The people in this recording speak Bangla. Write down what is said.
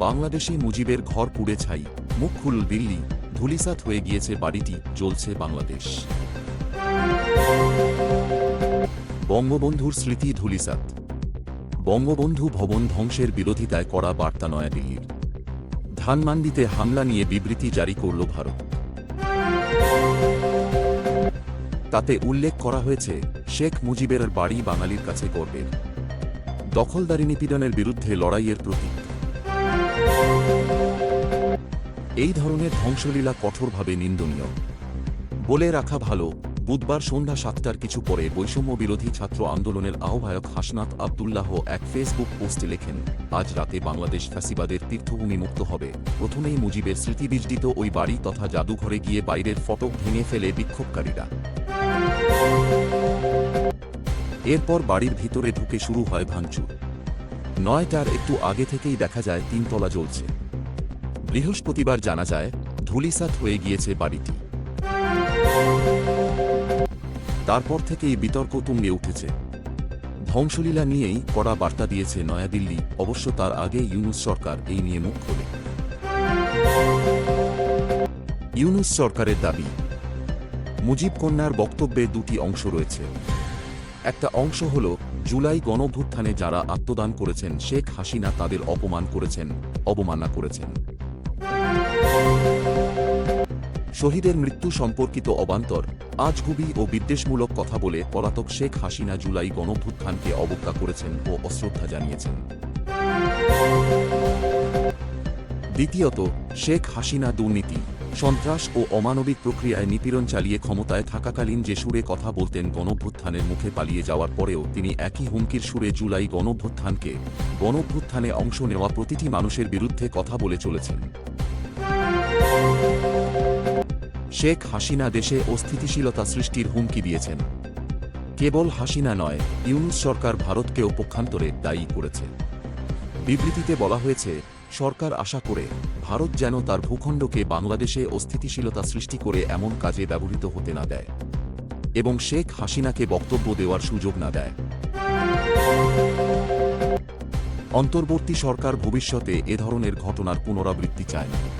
বাংলাদেশে মুজিবের ঘর পুড়ে ছাই, মুখ খুল দিল্লি ধুলিসাত হয়ে গিয়েছে বাড়িটি, জ্বলছে বাংলাদেশ। বঙ্গবন্ধুর স্মৃতি ধুলিসাত বঙ্গবন্ধু ভবন ধ্বংসের বিরোধিতায় করা বার্তা নয়াদিল্লির। ধানমান্ডিতে হামলা নিয়ে বিবৃতি জারি করল ভারত। তাতে উল্লেখ করা হয়েছে, শেখ মুজিবের বাড়ি বাঙালির কাছে গর্বের। দখলদারি নিপীড়নের বিরুদ্ধে লড়াইয়ের প্রতীক। এই ধরনের ধ্বংসলীলা কঠোরভাবে নিন্দনীয়। বলে রাখা ভালো, বুধবার সন্ধ্যা সাতটার কিছু পরে বৈষম্য বিরোধী ছাত্র আন্দোলনের আহ্বায়ক হাসনাত আবদুল্লাহ এক ফেসবুক পোস্টে লেখেন, আজ রাতে বাংলাদেশ ফ্যাসিবাদের তীর্থভূমি মুক্ত হবে। প্রথমেই মুজিবের স্মৃতিবিজড়িত ওই বাড়ি তথা জাদুঘরে গিয়ে বাইরের ফটক ভেঙে ফেলে বিক্ষোভকারীরা। এরপর বাড়ির ভিতরে ঢুকে শুরু হয় ভাঙচুর। নয়টার একটু আগে থেকেই দেখা যায় তিনতলা জ্বলছে। বৃহস্পতিবার জানা যায়, ধুলিসাৎ হয়ে গিয়েছে বাড়িটি। তারপর থেকেই বিতর্ক তুঙ্গে উঠেছে। ধ্বংসলীলা নিয়েই কড়া বার্তা দিয়েছে নয়াদিল্লি, অবশ্য তার আগে ইউনুস সরকার এই নিয়ে মুখ খোলে। ইউনুস সরকারের দাবি, মুজিব কন্যার বক্তব্যে দুটি অংশ রয়েছে। একটা অংশ হল, জুলাই গণভ্যুত্থানে যারা আত্মদান করেছেন শেখ হাসিনা তাদের অপমান করেছেন, অবমাননা করেছেন। শহীদের মৃত্যু সম্পর্কিত অবান্তর, আজগুবি ও বিদ্বেষমূলক কথা বলে পলাতক শেখ হাসিনা জুলাই গণভ্যুত্থানকে অবজ্ঞা করেছেন ও অশ্রদ্ধা জানিয়েছেন। দ্বিতীয়ত, শেখ হাসিনা দুর্নীতি, সন্ত্রাস ও অমানবিক প্রক্রিয়ায় নিপীড়ন চালিয়ে ক্ষমতায় থাকাকালীন যে সুরে কথা বলতেন গণভ্যুত্থানের মুখে পালিয়ে যাওয়ার পরেও তিনি একই হুমকির সুরে জুলাই গণভ্যুত্থানকে গণভ্যুত্থানে অংশ নেওয়া প্রতিটি মানুষের বিরুদ্ধে কথা বলে চলেছেন। শেখ হাসিনা দেশে অস্থিতিশীলতা সৃষ্টির হুমকি দিয়েছেন। কেবল হাসিনা নয়, ইউনুস সরকার ভারতকেও পক্ষান্তরে দায়ী করেছে। বিবৃতিতে বলা হয়েছে, সরকার আশা করে ভারত যেন তার ভূখণ্ডকে বাংলাদেশে অস্থিতিশীলতা সৃষ্টি করে এমন কাজে ব্যবহৃত হতে না দেয় এবং শেখ হাসিনাকে বক্তব্য দেওয়ার সুযোগ না দেয়। অন্তর্বর্তী সরকার ভবিষ্যতে এ ধরনের ঘটনার পুনরাবৃত্তি চায়। না